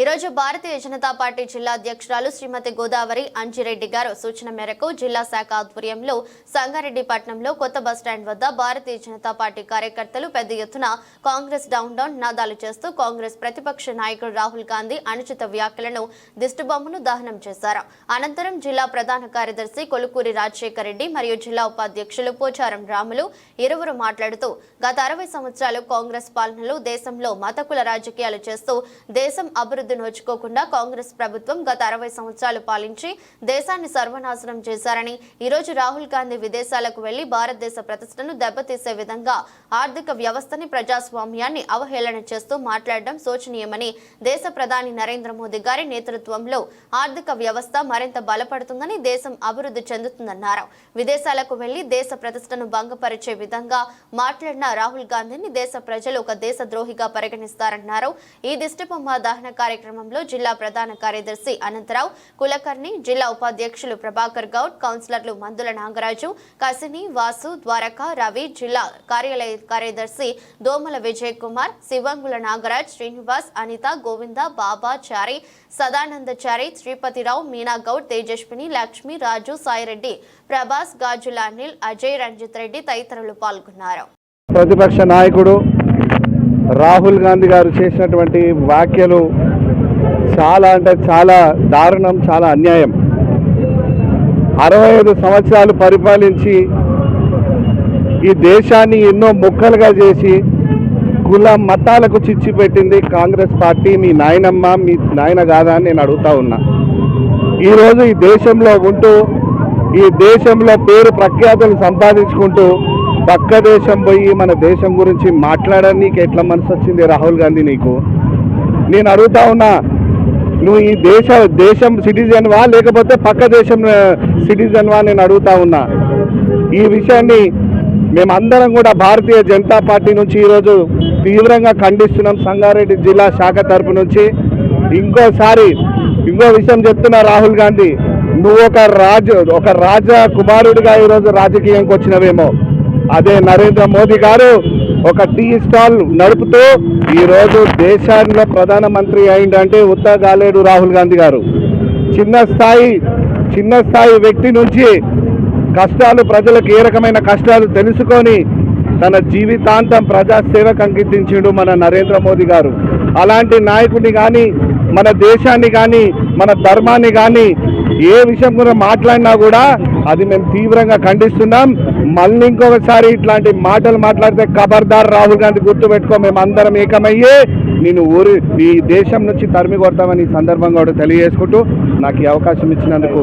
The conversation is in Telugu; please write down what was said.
ఈరోజు భారతీయ జనతా పార్టీ జిల్లా అధ్యక్షురాలు శ్రీమతి గోదావరి అంజిరెడ్డి గారు సూచన మేరకు జిల్లా శాఖ ఆధ్వర్యంలో సంగారెడ్డిపట్నంలో కొత్త బస్టాండ్ వద్ద భారతీయ జనతా పార్టీ కార్యకర్తలు పెద్ద ఎత్తున కాంగ్రెస్ డౌన్ డౌన్ నినాదాలు చేస్తూ కాంగ్రెస్ ప్రతిపక్ష నాయకుడు రాహుల్ గాంధీ అనుచిత వ్యాఖ్యలను దిష్టిబొమ్మను దహనం చేశారు. అనంతరం జిల్లా ప్రధాన కార్యదర్శి కొలుకూరి రాజశేఖర్ రెడ్డి మరియు జిల్లా ఉపాధ్యక్షులు పోచారం రాములు ఇరువురు మాట్లాడుతూ గత అరవై సంవత్సరాలు కాంగ్రెస్ పాలనలో దేశంలో మతకుల రాజకీయాలు చేస్తూ దేశం అభివృద్ధి నోచుకోకుండా కాంగ్రెస్ ప్రభుత్వం గత అరవై సంవత్సరాలు పాలించి దేశాన్ని సర్వనాశనం చేశారని ఈరోజు రాహుల్ గాంధీ విదేశాలకు వెళ్ళి భారతదేశ ప్రతిష్టను దెబ్బతీసే విధంగా ఆర్థిక వ్యవస్థని ప్రజాస్వామ్యాన్ని అవహేళన చేస్తూ మాట్లాడడం శోచనీయమని దేశ ప్రధాని నరేంద్ర మోదీ గారి నేతృత్వంలో ఆర్థిక వ్యవస్థ మరింత బలపడుతుందని దేశం అభివృద్ధి చెందుతుందన్నారు. విదేశాలకు వెళ్ళి దేశ ప్రతిష్టను భంగపరిచే విధంగా మాట్లాడిన రాహుల్ గాంధీని దేశ ప్రజలు ఒక దేశ ద్రోహిగా పరిగణిస్తారన్నారు. ఈ దిష్టిబొమ్మ దహన కార్యక్రమంలో జిల్లా ప్రధాన కార్యదర్శి అనంతరావు కులకర్ణి జిల్లా ఉపాధ్యక్షులు ప్రభాకర్ గౌడ్ కౌన్సిలర్లు మందుల నాగరాజు కసిని వాసు ద్వారక రవి జిల్లా కార్యాలయ కార్యదర్శి దోమల విజయ్ కుమార్ శివంగుల నాగరాజ్ శ్రీనివాస్ అనిత గోవింద బాబా చారి సదానందచారి శ్రీపతిరావు మీనా గౌడ్ తేజస్విని లక్ష్మి రాజు సాయిరెడ్డి ప్రభాస్ గాజుల అనిల్ అజయ్ రంజిత్ రెడ్డి తదితరులు పాల్గొన్నారు. ప్రతిపక్ష నాయకుడు రాహుల్ గాంధీ గారు చేసినటువంటి వ్యాఖ్యలు చాలా అంటే చాలా దారుణం చాలా అన్యాయం. అరవై ఐదు సంవత్సరాలు పరిపాలించి ఈ దేశాన్ని ఎన్నో ముక్కలుగా చేసి కుల మతాలకు చిచ్చి పెట్టింది కాంగ్రెస్ పార్టీ. మీ నాయనమ్మ మీ నాయన కాదా అని నేను అడుగుతా ఉన్నా. ఈరోజు ఈ దేశంలో ఉంటూ ఈ దేశంలో పేరు ప్రఖ్యాతులు సంపాదించుకుంటూ పక్క దేశం పోయి మన దేశం గురించి మాట్లాడడానికి ఎట్లా మనసు వచ్చింది రాహుల్ గాంధీ నీకు? నేను అడుగుతా ఉన్నా నువ్వు ఈ దేశ దేశం సిటిజన్వా లేకపోతే పక్క దేశం సిటిజన్వా నేను అడుగుతా ఉన్నా. ఈ విషయాన్ని మేమందరం కూడా భారతీయ జనతా పార్టీ నుంచి ఈరోజు తీవ్రంగా ఖండిస్తున్నాం. సంగారెడ్డి జిల్లా శాఖ తరపు నుంచి. ఇంకోసారి ఇంకో విషయం చెప్తున్నా రాహుల్ గాంధీ. నువ్వు ఒక రాజు ఒక రాజ కుమారుడిగా ఈరోజు రాజకీయంకి వచ్చినవేమో. అదే నరేంద్ర మోదీ గారు ఒక టీ స్టాల్ నడుపుతూ ఈరోజు దేశాల్లో ప్రధానమంత్రి అయిందంటే ఉత్తర గాలేడు రాహుల్ గాంధీ గారు. చిన్న స్థాయి చిన్న స్థాయి వ్యక్తి నుంచి కష్టాలు ప్రజలకు ఏ రకమైన కష్టాలు తెలుసుకొని తన జీవితాంతం ప్రజాసేవకు అంకితించిండు మన నరేంద్ర మోదీ గారు. అలాంటి నాయకుడిని కానీ మన దేశాన్ని కానీ మన ధర్మాన్ని కానీ ఏ విషయం గురించి మాట్లాడినా కూడా అది మేము తీవ్రంగా ఖండిస్తున్నాం. మళ్ళీ ఇంకొకసారి ఇట్లాంటి మాటలు మాట్లాడితే ఖబర్దార్ రాహుల్ గాంధీ గుర్తుపెట్టుకో మేము అందరం ఏకమయ్యే. నేను ఊరి ఈ దేశం నుంచి తరిమి కొడతామని ఈ సందర్భంగా కూడా తెలియజేసుకుంటూ నాకు ఈ అవకాశం ఇచ్చినందుకు